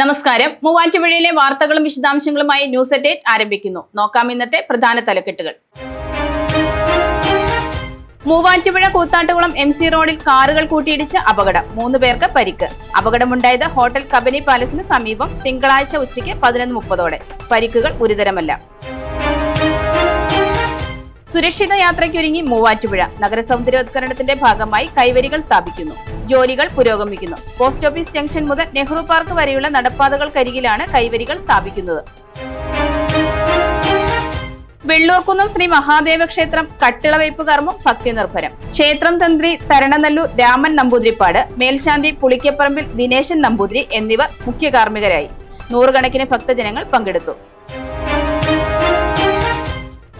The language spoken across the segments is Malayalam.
നമസ്കാരം. മൂവാറ്റുപുഴയിലെ വാർത്തകളും വിശദാംശങ്ങളുമായി ന്യൂസ് അറ്റ് എയ്റ്റ് ആരംഭിക്കുന്നു. നോക്കാം ഇന്നത്തെ പ്രധാന തലക്കെട്ടുകൾ. മൂവാറ്റുപുഴ കൂത്താട്ടുകുളം എം സി റോഡിൽ കാറുകൾ കൂട്ടിയിടിച്ച് അപകടം. മൂന്ന് പേർക്ക് പരിക്ക്. അപകടമുണ്ടായത് ഹോട്ടൽ കബനി പാലസിന് സമീപം തിങ്കളാഴ്ച ഉച്ചയ്ക്ക് പതിനൊന്ന് മുപ്പതോടെ. പരിക്കുകൾ ഗുരുതരമല്ല. സുരക്ഷിത യാത്രയ്ക്കൊരുങ്ങി മൂവാറ്റുപുഴ. നഗരസൗന്ദര്യവത്കരണത്തിന്റെ ഭാഗമായി കൈവരികൾ സ്ഥാപിക്കുന്നു. ജോലികൾ പുരോഗമിക്കുന്നു. പോസ്റ്റ് ഓഫീസ് ജംഗ്ഷൻ മുതൽ നെഹ്റു പാർക്ക് വരെയുള്ള നടപ്പാതകൾക്കരികിലാണ് കൈവരികൾ സ്ഥാപിക്കുന്നത്. വെള്ളൂർക്കുന്നം ശ്രീ മഹാദേവ ക്ഷേത്രം കട്ടിളവയ്പ് കർമ്മം ഭക്തി നിർഭരം ക്ഷേത്രം തന്ത്രി തരണനല്ലൂർ രാമൻ നമ്പൂതിരിപ്പാട് മേൽശാന്തി പുളിക്കപ്പറമ്പിൽ ദിനേശൻ നമ്പൂതിരി എന്നിവർ മുഖ്യ കാർമ്മികരായി നൂറുകണക്കിന് ഭക്തജനങ്ങൾ പങ്കെടുത്തു.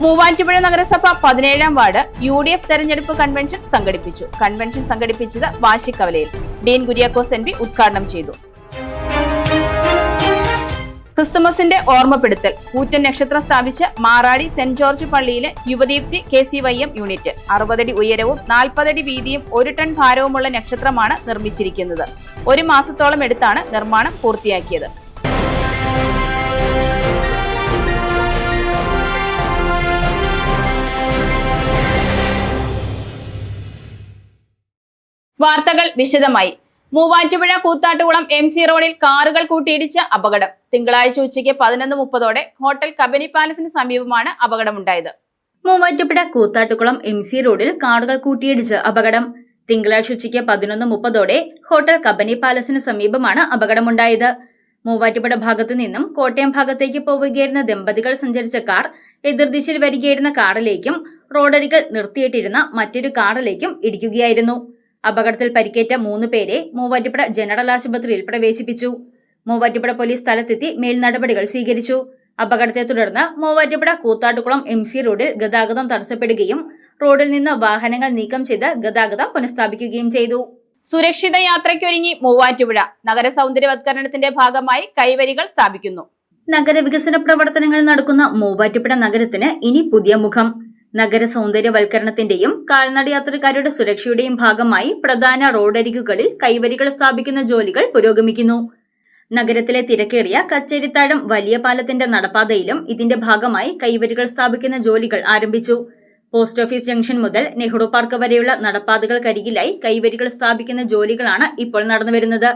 മൂവാറ്റുപുഴ നഗരസഭ പതിനേഴാം വാർഡ് യു ഡി എഫ് തെരഞ്ഞെടുപ്പ് കൺവെൻഷൻ സംഘടിപ്പിച്ചു. കൺവെൻഷൻ സംഘടിപ്പിച്ചത് വാശിക്കവലയിൽ. ഡീൻ കുര്യാക്കോസ് എം പി ഉദ്ഘാടനം ചെയ്തു. ക്രിസ്തുമസിന്റെ ഓർമ്മപ്പെടുത്തൽ. കൂറ്റൻ നക്ഷത്രം സ്ഥാപിച്ച് മാറാടി സെന്റ് ജോർജ് പള്ളിയിലെ Yuvadeepthi K C Y M unit. അറുപതടി ഉയരവും നാൽപ്പതടി വീതിയും ഒരു ടൺ ഭാരവുമുള്ള നക്ഷത്രമാണ് നിർമ്മിച്ചിരിക്കുന്നത്. ഒരു മാസത്തോളം എടുത്താണ് നിർമ്മാണം പൂർത്തിയാക്കിയത്. വാർത്തകൾ വിശദമായി. മൂവാറ്റുപുഴ കൂത്താട്ടുകുളം എം സി റോഡിൽ കാറുകൾ കൂട്ടിയിടിച്ച അപകടം. തിങ്കളാഴ്ച ഉച്ചയ്ക്ക് പതിനൊന്ന് മുപ്പതോടെ ഹോട്ടൽ കബനി പാലസിന് സമീപമാണ് അപകടമുണ്ടായത്. മൂവാറ്റുപുഴ കൂത്താട്ടുകുളം എം സി റോഡിൽ കാറുകൾ കൂട്ടിയിടിച്ച് അപകടം. തിങ്കളാഴ്ച ഉച്ചയ്ക്ക് പതിനൊന്ന് മുപ്പതോടെ ഹോട്ടൽ കബനി പാലസിന് സമീപമാണ് അപകടമുണ്ടായത്. മൂവാറ്റുപുഴ ഭാഗത്തു നിന്നും കോട്ടയം ഭാഗത്തേക്ക് പോവുകയായിരുന്ന ദമ്പതികൾ സഞ്ചരിച്ച കാർ എതിർദിശയിൽ വരികയായിരുന്ന കാറിലേക്കും റോഡരികൾ നിർത്തിയിട്ടിരുന്ന മറ്റൊരു കാറിലേക്കും ഇടിക്കുകയായിരുന്നു. അപകടത്തിൽ പരിക്കേറ്റ മൂന്ന് പേരെ മൂവാറ്റുപുഴ ജനറൽ ആശുപത്രിയിൽ പ്രവേശിപ്പിച്ചു. മൂവാറ്റുപുഴ പോലീസ് സ്ഥലത്തെത്തി മേൽനടപടികൾ സ്വീകരിച്ചു. അപകടത്തെ തുടർന്ന് മൂവാറ്റുപുഴ കൂത്താട്ടുകുളം എം സി റോഡിൽ ഗതാഗതം തടസ്സപ്പെടുകയും റോഡിൽ നിന്ന് വാഹനങ്ങൾ നീക്കം ചെയ്ത് ഗതാഗതം പുനഃസ്ഥാപിക്കുകയും ചെയ്തു. സുരക്ഷിത യാത്രയ്ക്കൊരുങ്ങി മൂവാറ്റുപുഴ നഗര സൗന്ദര്യവത്കരണത്തിന്റെ ഭാഗമായി കൈവരികൾ സ്ഥാപിക്കുന്നു. നഗരവികസന പ്രവർത്തനങ്ങൾ നടക്കുന്ന മൂവാറ്റുപുഴ നഗരത്തിന് ഇനി പുതിയ മുഖം. നഗര സൗന്ദര്യവൽക്കരണത്തിന്റെയും കാൽനട യാത്രക്കാരുടെ സുരക്ഷയുടെയും ഭാഗമായി പ്രധാന റോഡരികുകളിൽ കൈവരികൾ സ്ഥാപിക്കുന്ന ജോലികൾ പുരോഗമിക്കുന്നു. നഗരത്തിലെ തിരക്കേറിയ കച്ചേരിത്താഴം വലിയ പാലത്തിന്റെ നടപ്പാതയിലും ഇതിന്റെ ഭാഗമായി കൈവരികൾ സ്ഥാപിക്കുന്ന ജോലികൾ ആരംഭിച്ചു. പോസ്റ്റ് ഓഫീസ് ജംഗ്ഷൻ മുതൽ നെഹ്റു പാർക്ക് വരെയുള്ള നടപ്പാതകൾക്കരികിലായി കൈവരികൾ സ്ഥാപിക്കുന്ന ജോലികളാണ് ഇപ്പോൾ നടന്നുവരുന്നത്.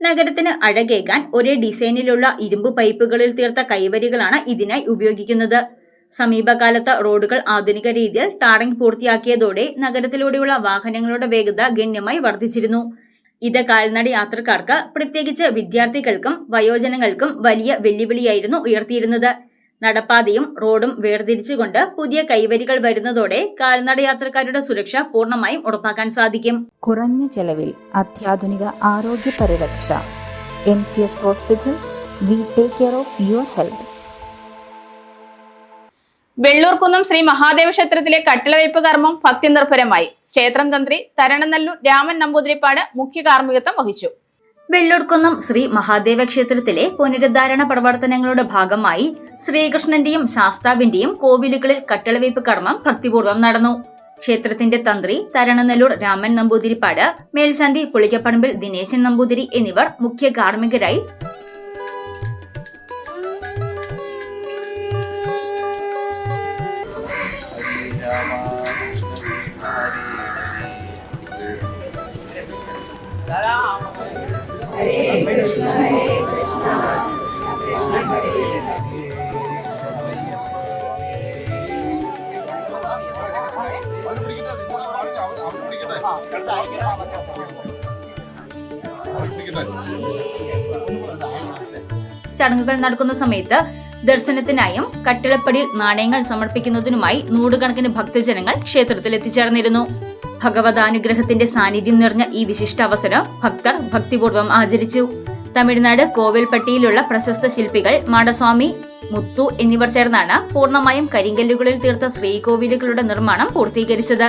നഗരത്തിന് അഴകേകാൻ ഒരേ ഡിസൈനിലുള്ള ഇരുമ്പ് പൈപ്പുകളിൽ തീർത്ത കൈവരികളാണ് ഇതിനായി ഉപയോഗിക്കുന്നത്. സമീപകാലത്ത് റോഡുകൾ ആധുനിക രീതിയിൽ ടാറിംഗ് പൂർത്തിയാക്കിയതോടെ നഗരത്തിലൂടെയുള്ള വാഹനങ്ങളുടെ വേഗത ഗണ്യമായി വർദ്ധിച്ചിരുന്നു. ഇത് കാൽനട യാത്രക്കാർക്ക് പ്രത്യേകിച്ച് വിദ്യാർത്ഥികൾക്കും വയോജനങ്ങൾക്കും വലിയ വെല്ലുവിളിയായിരുന്നു ഉയർത്തിയിരുന്നത്. നടപ്പാതയും റോഡും വേർതിരിച്ചുകൊണ്ട് പുതിയ കൈവരികൾ വരുന്നതോടെ കാൽനട യാത്രക്കാരുടെ സുരക്ഷ പൂർണമായും ഉറപ്പാക്കാൻ സാധിക്കും. കുറഞ്ഞ ചെലവിൽ അത്യാധുനിക ആരോഗ്യ പരിരക്ഷ. M C S hospital we take care of your health. Vellurkunnam Shri Mahadeva ക്ഷേത്രത്തിലെ കട്ടിളവയ്പ് കർമ്മം ഭക്തി നിർഭരമായി ക്ഷേത്രം തന്ത്രി തരണനല്ലൂർ രാമൻ നമ്പൂതിരിപ്പാട് മുഖ്യ കാർമ്മികത്വം വഹിച്ചു. വെള്ളൂർക്കുന്നം ശ്രീ മഹാദേവ ക്ഷേത്രത്തിലെ പുനരുദ്ധാരണ പ്രവർത്തനങ്ങളുടെ ഭാഗമായി ശ്രീകൃഷ്ണന്റെയും ശാസ്താവിന്റെയും കോവിലുകളിൽ കട്ടിളവയ്പ് കർമ്മം ഭക്തിപൂർവം നടന്നു. ക്ഷേത്രത്തിന്റെ തന്ത്രി തരണനല്ലൂർ രാമൻ നമ്പൂതിരിപ്പാട് മേൽശാന്തി പുളിക്കപ്പറമ്പിൽ ദിനേശൻ നമ്പൂതിരി എന്നിവർ മുഖ്യ കാർമ്മികരായി ചടങ്ങുകൾ നടക്കുന്ന സമയത്ത് ദർശനത്തിനായും കട്ടിളപ്പടിയിൽ നാണയങ്ങൾ സമർപ്പിക്കുന്നതിനുമായി നൂറുകണക്കിന് ഭക്തജനങ്ങൾ ക്ഷേത്രത്തിൽ എത്തിച്ചേർന്നിരുന്നു. ഭഗവതാനുഗ്രഹത്തിന്റെ സാന്നിധ്യം നിറഞ്ഞ ഈ വിശിഷ്ട അവസരം ഭക്തർ ഭക്തിപൂർവം ആചരിച്ചു. തമിഴ്നാട് കോവിൽപ്പട്ടിയിലുള്ള പ്രശസ്ത ശില്പികൾ മാടസ്വാമി മുത്തു എന്നിവർ ചേർന്നാണ് പൂർണമായും കരിങ്കല്ലുകളിൽ തീർത്ത ശ്രീകോവിലുകളുടെ നിർമ്മാണം പൂർത്തീകരിച്ചത്.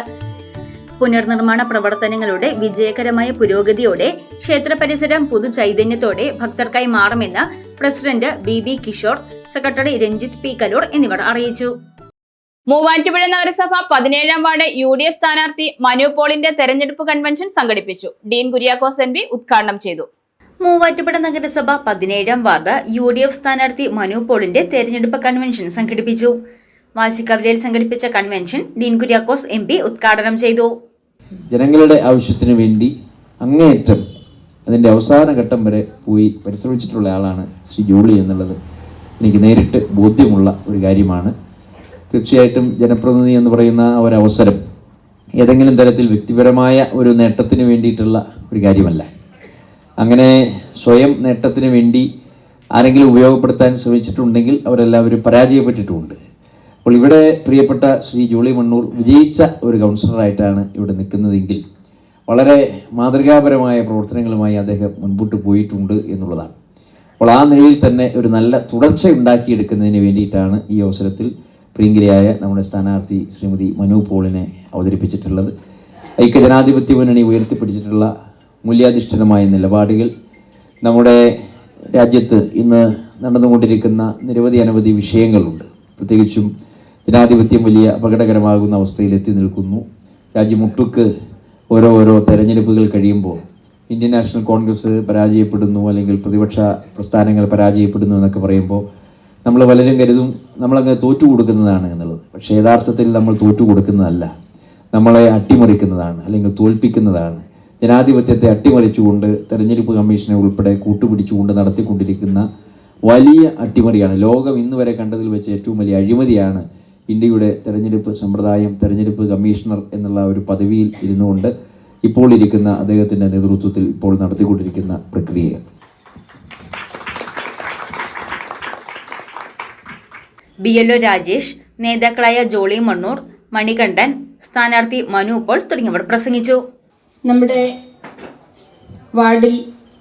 പുനർനിർമ്മാണ പ്രവർത്തനങ്ങളുടെ വിജയകരമായ പുരോഗതിയോടെ ക്ഷേത്ര പരിസരം പുതുചൈതന്യത്തോടെ ഭക്തർക്കായി മാറുമെന്ന് president B B Kishore secretary Ranjith P Kaloor എന്നിവർ അറിയിച്ചു. മൂവാറ്റുപുഴ നഗരസഭ പതിനേഴാം വാർഡ് യു ഡി എഫ് സ്ഥാനാർത്ഥി മനു പോളിന്റെ തെരഞ്ഞെടുപ്പ് കൺവെൻഷൻ സംഘടിപ്പിച്ചു. ഡീൻ കുര്യാക്കോസ് എൻ പി ഉദ്ഘാടനം ചെയ്തു. മൂവാറ്റുപുഴ നഗരസഭ പതിനേഴാം വാർഡ് യു ഡി എഫ് സ്ഥാനാർത്ഥി മനു പോളിന്റെ തെരഞ്ഞെടുപ്പ് കൺവെൻഷൻ സംഘടിപ്പിച്ചു. വാശിക്കവലയിൽ സംഘടിപ്പിച്ച convention Dean Kuriakose M P ഉദ്ഘാടനം ചെയ്തു. ജനങ്ങളുടെ ആവശ്യത്തിനു വേണ്ടി അങ്ങേയറ്റം അതിന്റെ അവസാന ഘട്ടം വരെ പോയി പരിശ്രമിച്ചിട്ടുള്ള ആളാണ് ശ്രീ ജോളി എന്നുള്ളത്. എനിക്ക് നേരിട്ട് ബോധ്യമുള്ള ഒരു കാര്യമാണ്. തീർച്ചയായിട്ടും ജനപ്രതിനിധി എന്ന് പറയുന്ന ഒരവസരം ഏതെങ്കിലും തരത്തിൽ വ്യക്തിപരമായ ഒരു നേട്ടത്തിന് വേണ്ടിയിട്ടുള്ള ഒരു കാര്യമല്ല. അങ്ങനെ സ്വയം നേട്ടത്തിന് വേണ്ടി ആരെങ്കിലും ഉപയോഗപ്പെടുത്താൻ ശ്രമിച്ചിട്ടുണ്ടെങ്കിൽ അവരെല്ലാവരും പരാജയപ്പെട്ടിട്ടുമുണ്ട്. അപ്പോൾ ഇവിടെ പ്രിയപ്പെട്ട ശ്രീ ജോളി മണ്ണൂർ വിജയിച്ച ഒരു കൗൺസിലറായിട്ടാണ് ഇവിടെ നിൽക്കുന്നതെങ്കിൽ വളരെ മാതൃകാപരമായ പ്രവർത്തനങ്ങളുമായി അദ്ദേഹം മുൻപോട്ട് പോയിട്ടുണ്ട് എന്നുള്ളതാണ്. അപ്പോൾ ആ നിലയിൽ തന്നെ ഒരു നല്ല തുടർച്ച ഉണ്ടാക്കിയെടുക്കുന്നതിന് വേണ്ടിയിട്ടാണ് ഈ അവസരത്തിൽ പ്രിയങ്കരിയായ നമ്മുടെ സ്ഥാനാർത്ഥി ശ്രീമതി മനു പോളിനെ അവതരിപ്പിച്ചിട്ടുള്ളത്. ഐക്യജനാധിപത്യ മുന്നണി ഉയർത്തിപ്പിടിച്ചിട്ടുള്ള മൂല്യാധിഷ്ഠിതമായ നിലപാടുകൾ. നമ്മുടെ രാജ്യത്ത് ഇന്ന് നടന്നുകൊണ്ടിരിക്കുന്ന നിരവധി അനവധി വിഷയങ്ങളുണ്ട്. പ്രത്യേകിച്ചും ജനാധിപത്യം വലിയ അപകടകരമാകുന്ന അവസ്ഥയിൽ എത്തി നിൽക്കുന്നു. രാജ്യമൊട്ടുക്ക് ഓരോ ഓരോ തെരഞ്ഞെടുപ്പുകൾ കഴിയുമ്പോൾ ഇന്ത്യൻ നാഷണൽ കോൺഗ്രസ് പരാജയപ്പെടുന്നു അല്ലെങ്കിൽ പ്രതിപക്ഷ പ്രസ്ഥാനങ്ങൾ പരാജയപ്പെടുന്നു എന്നൊക്കെ പറയുമ്പോൾ നമ്മൾ പലരും കരുതും നമ്മളങ്ങ് തോറ്റു കൊടുക്കുന്നതാണ് എന്നുള്ളത്. പക്ഷേ യഥാർത്ഥത്തിൽ നമ്മൾ തോറ്റു കൊടുക്കുന്നതല്ല. നമ്മളെ അട്ടിമറിക്കുന്നതാണ് അല്ലെങ്കിൽ തോൽപ്പിക്കുന്നതാണ്. ജനാധിപത്യത്തെ അട്ടിമറിച്ചുകൊണ്ട് തെരഞ്ഞെടുപ്പ് കമ്മീഷനെ ഉൾപ്പെടെ കൂട്ടുപിടിച്ചുകൊണ്ട് നടത്തിക്കൊണ്ടിരിക്കുന്ന വലിയ അട്ടിമറിയാണ്. ലോകം ഇന്ന് വരെ കണ്ടതിൽ വെച്ച് ഏറ്റവും വലിയ അഴിമതിയാണ് ഇന്ത്യയുടെ തെരഞ്ഞെടുപ്പ് സമ്പ്രദായം തെരഞ്ഞെടുപ്പ് കമ്മീഷണർ എന്നുള്ള ഒരു പദവിയിൽ ഇരുന്നുകൊണ്ട് ഇപ്പോൾ ഇരിക്കുന്ന അദ്ദേഹത്തിന്റെ നേതൃത്വത്തിൽ ഇപ്പോൾ നടത്തിക്കൊണ്ടിരിക്കുന്ന പ്രക്രിയ ബി എൽ ഒ രാജേഷ് നേതാക്കളായ ജോളി മണ്ണൂർ മണികണ്ഠൻ സ്ഥാനാർത്ഥി മനു പോൾ തുടങ്ങിയവർ പ്രസംഗിച്ചു. നമ്മുടെ വാർഡിൽ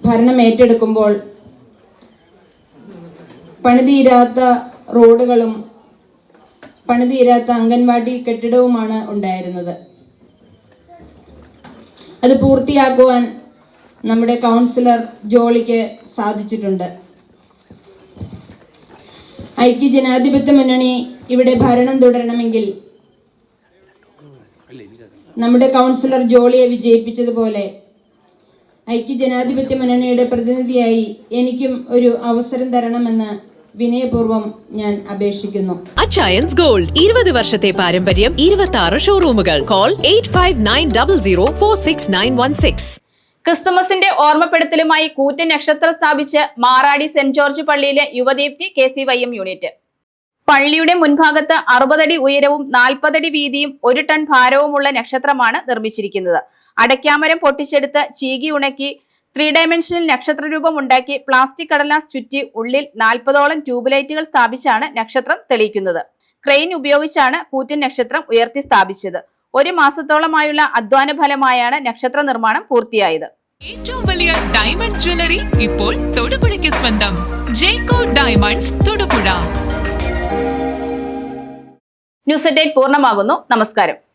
ഭരണം ഏറ്റെടുക്കുമ്പോൾ പണിതീരാത്ത റോഡുകളും പണിതീരാത്ത അംഗൻവാടി കെട്ടിടവുമാണ് ഉണ്ടായിരുന്നത്. അത് പൂർത്തിയാക്കുവാൻ നമ്മുടെ കൗൺസിലർ ജോളിക്ക് സാധിച്ചിട്ടുണ്ട്. ഐക്യജനാധിപത്യ മുന്നണി ഇവിടെ ഭരണം തുടരണമെങ്കിൽ നമ്മുടെ കൗൺസിലർ ജോളിയെ വിജയിപ്പിച്ചതുപോലെ ഐക്യ ജനാധിപത്യ മുന്നണിയുടെ പ്രതിനിധിയായി എനിക്കും ഒരു അവസരം തരണമെന്ന് വിനയപൂർവം ഞാൻ ഗോൾഡ് ഇരുപത് വർഷത്തെ പാരമ്പര്യം ഇരുപത്തി ആറ് ഷോറൂമുകൾ call eight five nine double zero four six nine one six ക്രിസ്തുമസിന്റെ ഓർമ്മപ്പെടുത്തലുമായി കൂറ്റൻ നക്ഷത്രം സ്ഥാപിച്ച് മാറാടി സെന്റ് ജോർജ് പള്ളിയിലെ Yuvadeepthi K C Y M unit. പള്ളിയുടെ മുൻഭാഗത്ത് അറുപതടി ഉയരവും നാൽപ്പതടി വീതിയും ഒരു ടൺ ഭാരവുമുള്ള നക്ഷത്രമാണ് നിർമ്മിച്ചിരിക്കുന്നത്. അടയ്ക്കാമരം പൊട്ടിച്ചെടുത്ത് ചീകി ഉണക്കി ത്രീ ഡയമെൻഷനിൽ നക്ഷത്ര രൂപം ഉണ്ടാക്കി പ്ലാസ്റ്റിക് കടലാസ് ചുറ്റി ഉള്ളിൽ നാൽപ്പതോളം ട്യൂബ് ലൈറ്റുകൾ സ്ഥാപിച്ചാണ് നക്ഷത്രം തെളിയിക്കുന്നത്. ക്രെയിൻ ഉപയോഗിച്ചാണ് കൂറ്റൻ നക്ഷത്രം ഉയർത്തി സ്ഥാപിച്ചത്. ഒരു മാസത്തോളമായുള്ള അധ്വാന ഫലമായാണ് നക്ഷത്ര നിർമ്മാണം പൂർത്തിയായത്. ഏറ്റവും വലിയ ഡയമണ്ട് ജ്വല്ലറി ഇപ്പോൾ തൊടുപുഴയ്ക്ക് സ്വന്തം. ജേക്കോ ഡയമണ്ട്സ് തൊടുപുഴ. ന്യൂസ് എറ്റേറ്റ് പൂർണമാകുന്നു. നമസ്കാരം.